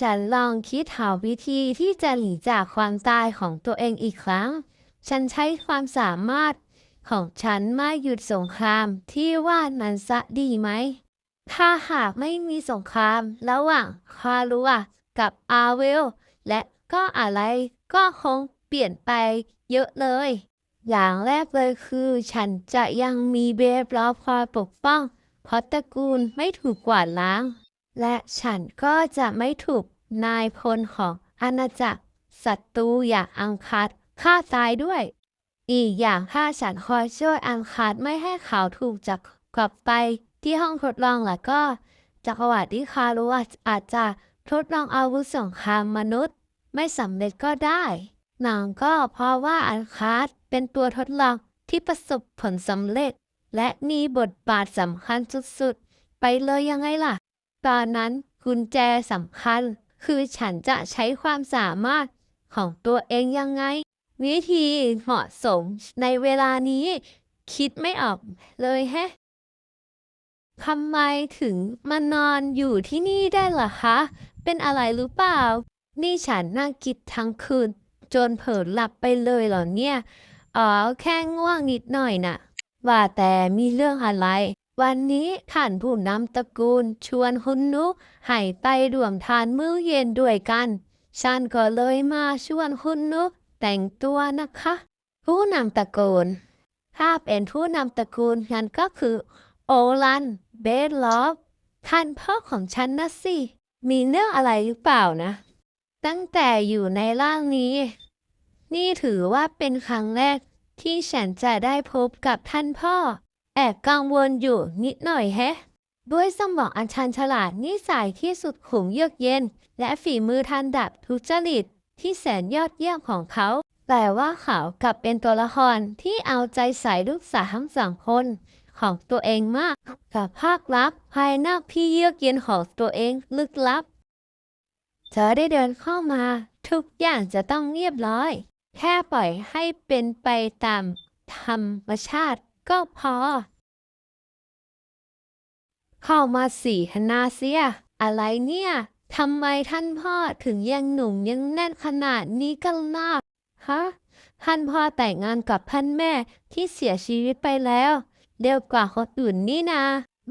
ฉันลองคิดหาวิธีที่จะหนีจากความตายของตัวเองอีกครั้ง ฉันใช้ความสามารถของฉันมาหยุดสงครามที่ว่านั้นซะดีไหม ถ้าหากไม่มีสงครามระหว่างคารัวกับอาเวล และก็อะไรก็คงเปลี่ยนไปเยอะเลย อย่างแรกเลยคือ ฉันจะยังมีเบฟรอคอยปกป้องเพราะตระกูลไม่ถูกกวาดล้าง และฉันก็จะไม่ถูกนายพลของอาณาจักรศัตรูอย่างอังคาดฆ่าตายด้วย อีกอย่างถ้าฉันคอยช่วยอังคาดไม่ให้เขาถูกจับกลับไปที่ห้องทดลองแล้วก็จักรวรรดิคารุอาจจะทดลองอาวุธสงครามมนุษย์ ไม่สำเร็จก็ได้นังก็เพราะว่าอันคาร์ดเป็นตัวทดลองที่ประสบผลสำเร็จ และมีบทบาทสำคัญสุดๆ ไปเลยยังไงล่ะ ตอนนั้นกุญแจสำคัญ คือฉันจะใช้ความสามารถของตัวเองยังไง วิธีเหมาะสมในเวลานี้ คิดไม่ออกเลยแฮะทำไมถึงมานอนอยู่ที่นี่ได้ล่ะคะ เป็นอะไรหรือเปล่า นี่ฉันนั่งคิดทั้งคืน จนเผลอหลับไปเลยเหรอเนี่ย อ๋อ แค่ง่วงนิดหน่อยน่ะ ว่าแต่มีเรื่องอะไร วันนี้ท่านผู้นำตระกูลชวนคุณนุให้ไปร่วมทานมื้อเย็นด้วยกัน ฉันก็เลยมาชวนคุณนุแต่งตัวนะคะ ผู้นำตระกูล ถ้าเป็นผู้นำตระกูลงั้นก็คือโอลัน เบสลอฟท่านพ่อของฉันนะสิ มีเรื่องอะไรหรือเปล่านะ ตั้งแต่อยู่ในร่างนี้ นี่ถือว่าเป็นครั้งแรกที่ฉันจะได้พบกับท่านพ่อ แอบกังวลอยู่นิดหน่อยแฮะ ด้วยสมองอันชันฉลาดนิสัยที่สุดขุมเยือกเย็น และฝีมือทันดับทุจริตที่แสนยอดเยี่ยมของเขา แต่ว่าเขากลับเป็นตัวละครที่เอาใจใส่ลูกสาวทั้งสองคนของตัวเองมาก กับภาคลับภายนอกที่เยือกเย็นของตัวเองลึกลับ เธอได้เดินเข้ามา ทุกอย่างจะต้องเรียบร้อย แค่ปล่อยให้เป็นไปตามธรรมชาติ ก็พอ เข้ามาสิฮนาเซีย อะไรเนี่ยทำไมท่านพ่อถึงยังหนุ่มยังแน่นขนาดนี้กันล่ะฮะท่านพ่อแต่งงานกับท่านแม่ที่เสียชีวิตไปแล้วเร็วกว่าคนอื่นนี่นา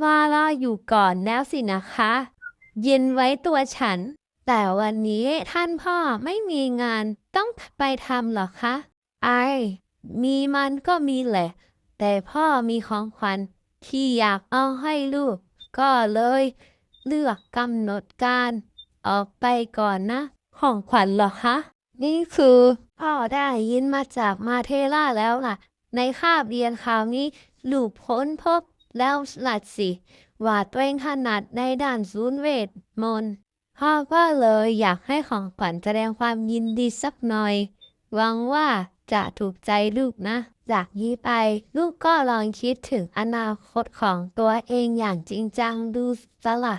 มาลาอยู่ก่อนแล้วสินะคะ เย็นไว้ตัวฉัน แต่วันนี้ท่านพ่อไม่มีงานต้องไปทำหรอคะไอมีมันก็มีแหละ แต่พ่อมีของขวัญที่อยากเอาให้ลูก ก็เลยเลือกกำหนดการออกไปก่อนนะ ของขวัญเหรอคะ นี่คือพ่อได้ยินมาจากมาเทล่าแล้วล่ะ ในคาบเรียนคราวนี้ลูกพ้นพบแล้วล่ะสิว่าตัวเองถนัดในด้านศูนย์เวทมนต์พ่อก็เลยอยากให้ของขวัญแสดงความยินดีสักหน่อยหวังว่า จะถูกใจลูกนะ จากนี้ไป ลูกก็ลองคิดถึงอนาคตของตัวเองอย่างจริงจังดูสละ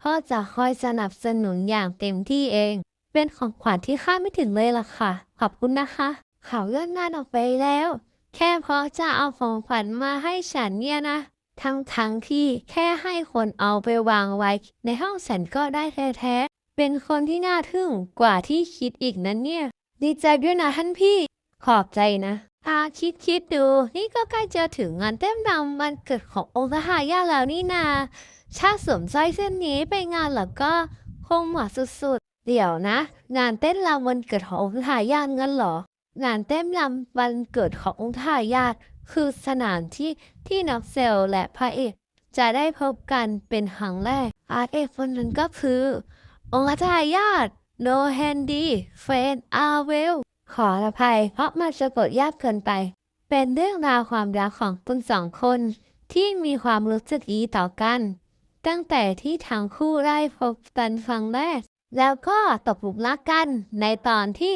พ่อจะคอยสนับสนุนอย่างเต็มที่เอง เป็นของขวัญที่คาดไม่ถึงเลยล่ะค่ะ ขอบคุณนะคะ เขาเลื่อนงานออกไปแล้ว แค่เพราะจะเอาของขวัญมาให้ฉันเนี่ยนะ ทั้งทั้งที่แค่ให้คนเอาไปวางไว้ ในห้องฉันก็ได้แท้ๆ เป็นคนที่น่าทึ่งกว่าที่คิดอีกนั้นเนี่ย ดีใจด้วยนะท่านพี่ ขอบใจนะอาคิดคิดดู นี่ก็ใกล้จะถึงงานเต้นรำวันเกิดขององค์ทหายาแล้วนี่นาถ้าสวมสร้อยเส้นนี้ไปงานแล้วก็คงเหมาะสุดๆ เดี๋ยวนะ งานเต้นรำวันเกิดขององค์ทหายาทงั้นเหรอ งานเต้นรำวันเกิดขององค์ทหายาทคือสถานที่ที่นักเซลและพระเอกจะได้พบกันเป็นครั้งแรก อาร์ตเอกคนนั้นก็คือ องค์ทหายาทโนแฮนดีเฟนอาเวล ออภัย เพราะมันจะกดยากเกินไป เป็นเรื่องราวความรักของคุณสองคน ที่มีความรู้สึกดีต่อกัน ตั้งแต่ที่ทั้งคู่ได้พบกันครั้งแรก แล้วก็ตกหลุมรักกัน ในตอนที่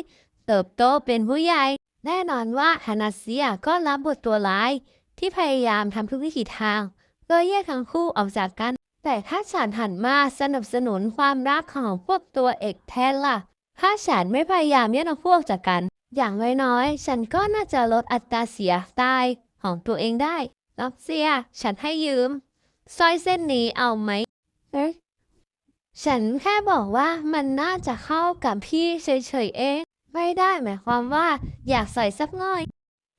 เติบโตเป็นผู้ใหญ่ แน่นอนว่าฮานาเซียก็รับบทตัวร้าย ที่พยายามทำทุกวิถีทางเพื่อแยกทั้งคู่ออกจากกัน แต่ถ้าฉันหันมาสนับสนุนความรักของพวกตัวเอกแทนล่ะ ถ้าฉันไม่พยายามแยกทั้งพวกจากกัน อย่างน้อยๆ ฉันก็น่าจะลดอัตราเสียตายของตัวเองได้รับเสีย ฉันให้ยืมสร้อยเส้นนี้เอาไหมเอ๊ะฉันแค่บอกว่ามันน่าจะเข้ากับพี่เฉยๆเอง ไม่ได้หมายความว่าอยากใส่สักน่อย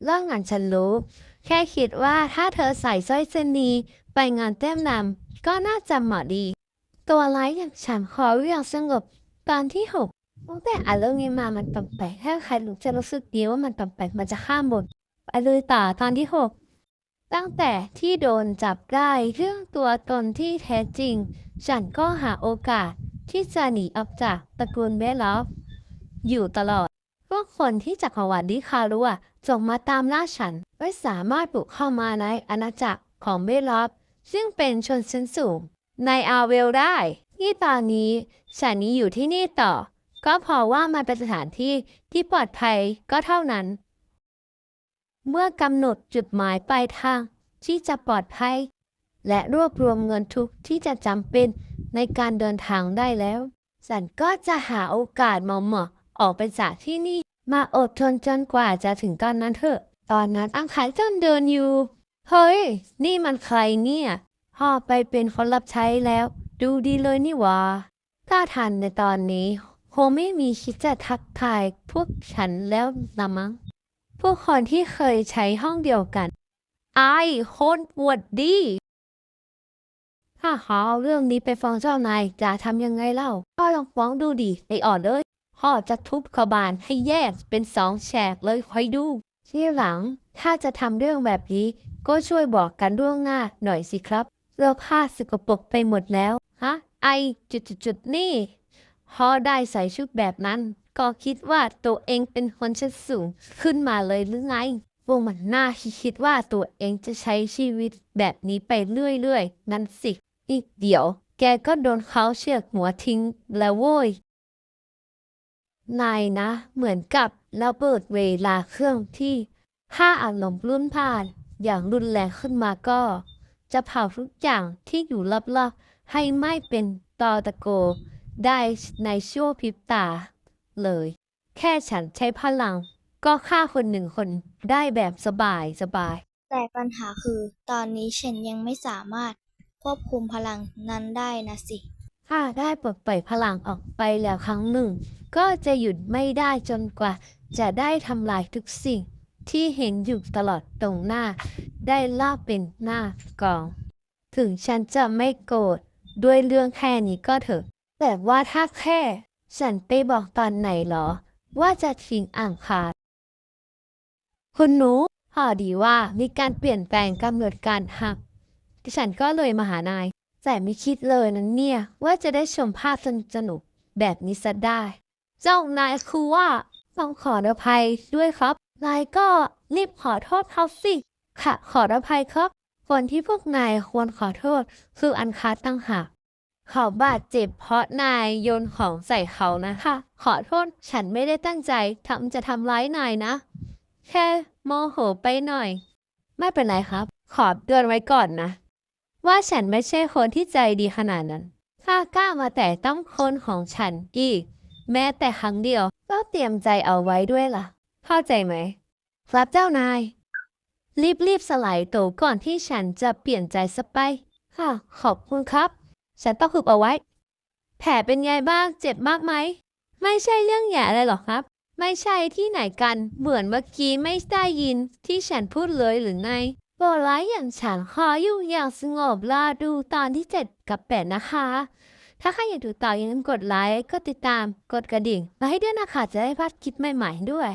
เรื่องงานฉันรู้ แค่คิดว่าถ้าเธอใส่สร้อยเส้นนี้ไปงานเต้มนำก็น่าจะเหมาะดี ตัวร้ายอย่างฉันขออย่างสงบตอนที่หก ตั้งแต่อ่านเรื่องนี้มามันแปลกๆถ้าใครรู้จะรู้สึกดีว่ามันแปลกๆมันจะข้ามบทไปเลยต่อตอนที่หกตั้งแต่ที่โดนจับได้เรื่องตัวตนที่แท้จริง ฉันก็หาโอกาสที่จะหนีออกจากตระกูลเบลลอฟอยู่ตลอด พวกคนที่จักรวรรดิคารัวจงมาตามล่าฉันไม่สามารถบุกเข้ามาในอาณาจักรของเบลลอฟซึ่งเป็นชนชั้นสูงในอาเวลได้ที่ตอนนี้ฉันนี้อยู่ที่นี่ต่อ ก็พราะว่ามันเป็นสถานที่ที่ปลอดภัยก็เท่านั้น เมื่อกำหนดจุดหมายปลายทางที่จะปลอดภัย และรวบรวมเงินทุกที่จะจำเป็นในการเดินทางได้แล้วฉันก็จะหาโอกาสเหมาะๆออกไปจากที่นี่ มาอดทนจนกว่าจะถึงตอนนั้นเถอะ ตอนนั้นอังคารจนเดินอยู่ เฮ้ย นี่มันใครเนี่ยพ่อไปเป็นคนรับใช้แล้ว ดูดีเลยนี่วะถ้าทันในตอนนี้ คงไม่มีคิดจะทักทายพวกฉันแล้วละมั้ง พวกคนที่เคยใช้ห้องเดียวกันไอายโคนปวดดี ถ้าเขาเรื่องนี้ไปฟ้องเจ้านายจะทำยังไงเล่าก็ลองฟ้องดูดิไออ่อนเลยพ่อจะทุบขบานให้แยกเป็นสองแฉกเลยคอยดู ที่หลังถ้าจะทำเรื่องแบบนี้ ก็ช่วยบอกกันล่วงหน้าหน่อยสิครับเสื้อผ้าสกปรกไปหมดแล้ว ฮะ ไอจุดจุดจุดๆๆนี่ พอได้ใส่ชุดแบบนั้น ก็คิดว่าตัวเองเป็นคนชั้นสูงขึ้นมาเลยหรือไงพวกมันน่าคิดว่าตัวเองจะใช้ชีวิตแบบนี้ไปเรื่อยๆ นั่นสิ อีกเดี๋ยว แกก็โดนเขาเชือกหัวทิ้งแล้วโว้ย นายนะ เหมือนกับเระเบิดเวลาเครื่องที่ถ้าอารมณ์รุ่นผ่าน อย่างรุนแรงขึ้นมาก็ จะเผาทุกอย่างที่อยู่รอบๆให้ไม้เป็นตอตะโก ได้ในชั่วพริบตา เลย แค่ฉันใช้พลัง ก็ฆ่าคนหนึ่งคนได้แบบสบายสบาย แต่ปัญหาคือ ตอนนี้ฉันยังไม่สามารถควบคุมพลังนั้นได้นะสิถ้าได้ปลดปล่อยพลังออกไปแล้วครั้งหนึ่ง ก็จะหยุดไม่ได้จนกว่า จะได้ทำลายทุกสิ่ง ที่เห็นอยู่ตลอดตรงหน้า ได้ลาบเป็นหน้ากอง ถึงฉันจะไม่โกรธด้วยเรื่องแค่นี้ก็เถอะ แต่ว่าถ้าแค่ ฉันไปบอกตอนไหนเหรอ ว่าจะทิ้งอ่างคารคุณหนูพอดีว่ามีการเปลี่ยนแปลงกำหนดการหักฉันก็เลยมาหานาย แต่ไม่คิดเลยนะเนี่ย ว่าจะได้ชมภาพสนุกแบบนี้ซะได้ เจ้านายคือว่าต้องขออภัยด้วยครับนายก็รีบขอโทษเขาสิ ค่ะ ขออภัยครับ คนที่พวกนายควรขอโทษคืออันคาตั้งหาก เขาบาดเจ็บเพราะนายโยนของใส่เขานะคะ ขอโทษฉันไม่ได้ตั้งใจทำจะทำร้ายนายนะ แค่โมโหไปหน่อย ไม่เป็นไรครับ ขอเตือนไว้ก่อนนะ ว่าฉันไม่ใช่คนที่ใจดีขนาดนั้น ถ้ากล้ามาแต่ต้องคนของฉันอีก แม้แต่ครั้งเดียว ก็เตรียมใจเอาไว้ด้วยล่ะ เข้าใจไหม ครับเจ้านาย รีบๆสลายตัวก่อนที่ฉันจะเปลี่ยนใจสไป ค่ะ ขอบคุณครับ ฉันต้องหุบเอาไว้ แผลเป็นไงบ้าง เจ็บมากไหม ไม่ใช่เรื่องใหญ่อะไรหรอกครับ ไม่ใช่ที่ไหนกัน เหมือนเมื่อกี้ไม่ได้ยินที่ฉันพูดเลยหรือไงโปรดไลค์อย่างฉันขออยู่อย่างสงบรอดูตอนที่7กับ8นะคะ ถ้าใครอยากดูต่ออย่าลืมกดไลค์ กดติดตาม กดกระดิ่ง มาให้ด้วยนะคะจะได้พลาดคลิปใหม่ๆด้วย